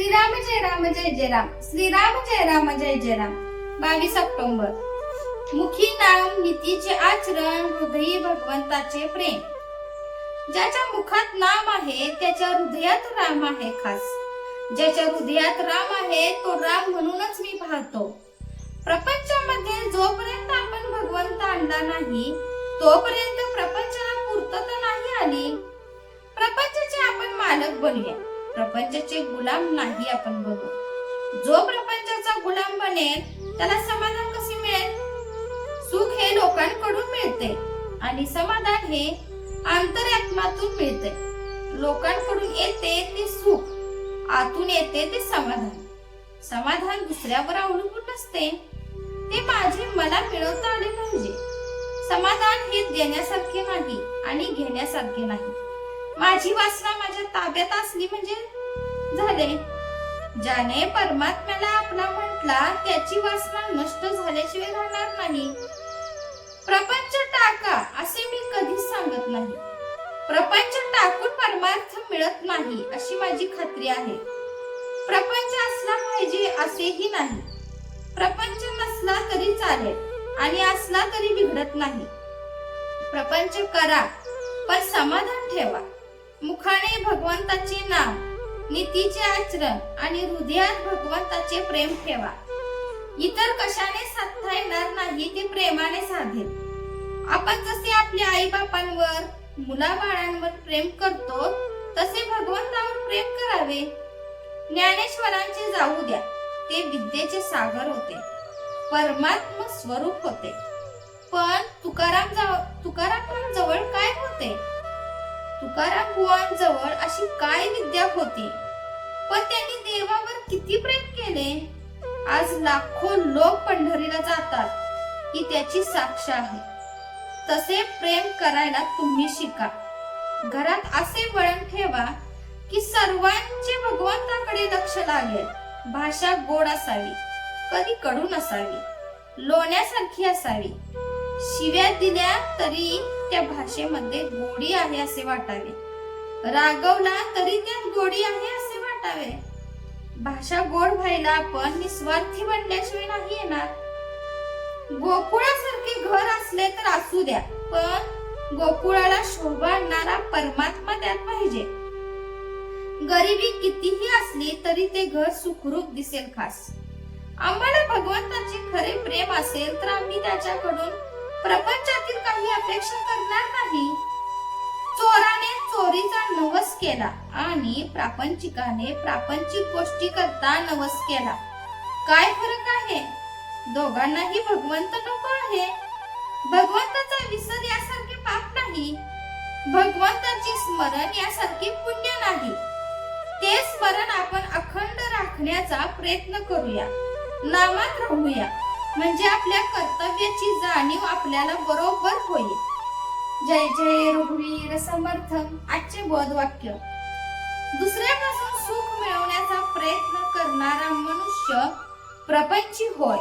श्रीराम जय राम जय जय राम श्रीराम जय राम जय जय राम बावीस ऑक्टोबर. मुखी नाम नीतीचे आचरण हृदयी भगवंताचे प्रेम. ज्याच्या मुखात नाम आहे त्याच्या हृदयात राम आहे खास. ज्याच्या हृदयात राम आहे तो राम म्हणूनच मी पाहतो. प्रपंचामध्ये जोपर्यंत आपण भगवंत आणला नाही तोपर्यंत प्रपंचाला पूर्तता नाही आली. प्रपंचाचे आपण मालक बनूया. प्रपंचाचे गुलाम नाही आपण बनू जो प्रपंचाचा गुलाम बनेल त्याला समाधान कसे मिळेल? सुख हे लोकांकडून मिळते आणि समाधान हे आंतरात्मातून मिळते. लोकांकडून येते ते सुख आतून येते ते समाधान. समाधान दुसऱ्यावर अवलंबून नसते. ते माझे मला मिळवता आले पाहिजे. समाधान हे देण्यासारखे नाही आणि घेण्यासारखे नाही. माझी वासना माझ्या ताब्यात असली म्हणजे झाले. ज्याने परमात्म्याला आपला म्हटला त्याची वासना नष्ट झाल्याशिवाय राहणार नाही. प्रपंच टाका असे मी कधीच सांगत नाही. प्रपंच टाकून परमार्थ मिळत नाही अशी माझी खात्री आहे. प्रपंच असला पाहिजे असेही नाही. प्रपंच नसला तरी चालेल आणि असला तरी बिघडत नाही. प्रपंच करा पण समाधान ठेवा. मुखाने भगवंताचे नाम नीतीचे आचरण आणि हृदयात भगवंताचे प्रेम ठेवा. इतर कशाने साधता येणार नाही ते प्रेमाने साधेल. आपण जसे आपल्या आई बापांवर मुलाबाळांवर प्रेम करतो तसे भगवंतावर प्रेम करावे. ज्ञानेश्वरांचे जाऊ द्या ते विद्येचे सागर होते. परमात्म स्वरूप होते. पण तुकाराम जाव- तुकाराम जवळ काय होते? तुकाराम बुवांजवळ अशी काय विद्या होती? पण त्यांनी देवावर किती प्रेम केले? आज लाखो लोक पंढरीला जातात ही त्याची साक्ष आहे. तसे प्रेम करायला तुम्ही शिका. घरात असे वळण ठेवा की सर्वांचे भगवंताकडे लक्ष लागेल. भाषा गोड असावी कधी कडू नसावी लोण्यासारखी असावी. शिव्या दिल्या तरी त्या भाषेमध्ये गोडी आहे असे वाटावे. रागवला तरी त्यात गोडी आहे असे वाटावे. भाषा गोड व्हायला आपण निस्वार्थी बनल्याशिवाय नाही येणार. गोकुळासारखे घर असले तर असू द्या पण गोकुळाला शोभा आणणारा परमात्मा त्यात पाहिजे. गरिबी कितीही असली तरी ते घर सुखरूप दिसेल खास. आम्हाला भगवंताचे खरे प्रेम असेल तर आम्ही त्याच्याकडून प्रपंचातील काही अपेक्षा करणार नाही. चोराने चोरीचा नवस केला आणि प्रापंचिकाने प्रापंचिक गोष्टी करता नवस केला. काय फरक आहे? दोघांनाही भगवंत नको आहे. भगवंताचा विसर यासारखे पाप नाही. भगवंताची स्मरण यासारखे पुण्य नाही. ते स्मरण आपण अखंड राखण्याचा प्रयत्न करूया. नामात राहूया. म्हणजे आपल्या कर्तव्याची जाणीव आपल्याला बरोबर होईल. जय जय रघुवीर समर्थ आजचे बोधवाक्य दुसऱ्यापासून सुख मिळवण्याचा प्रयत्न करणारा मनुष्य प्रपंची होय.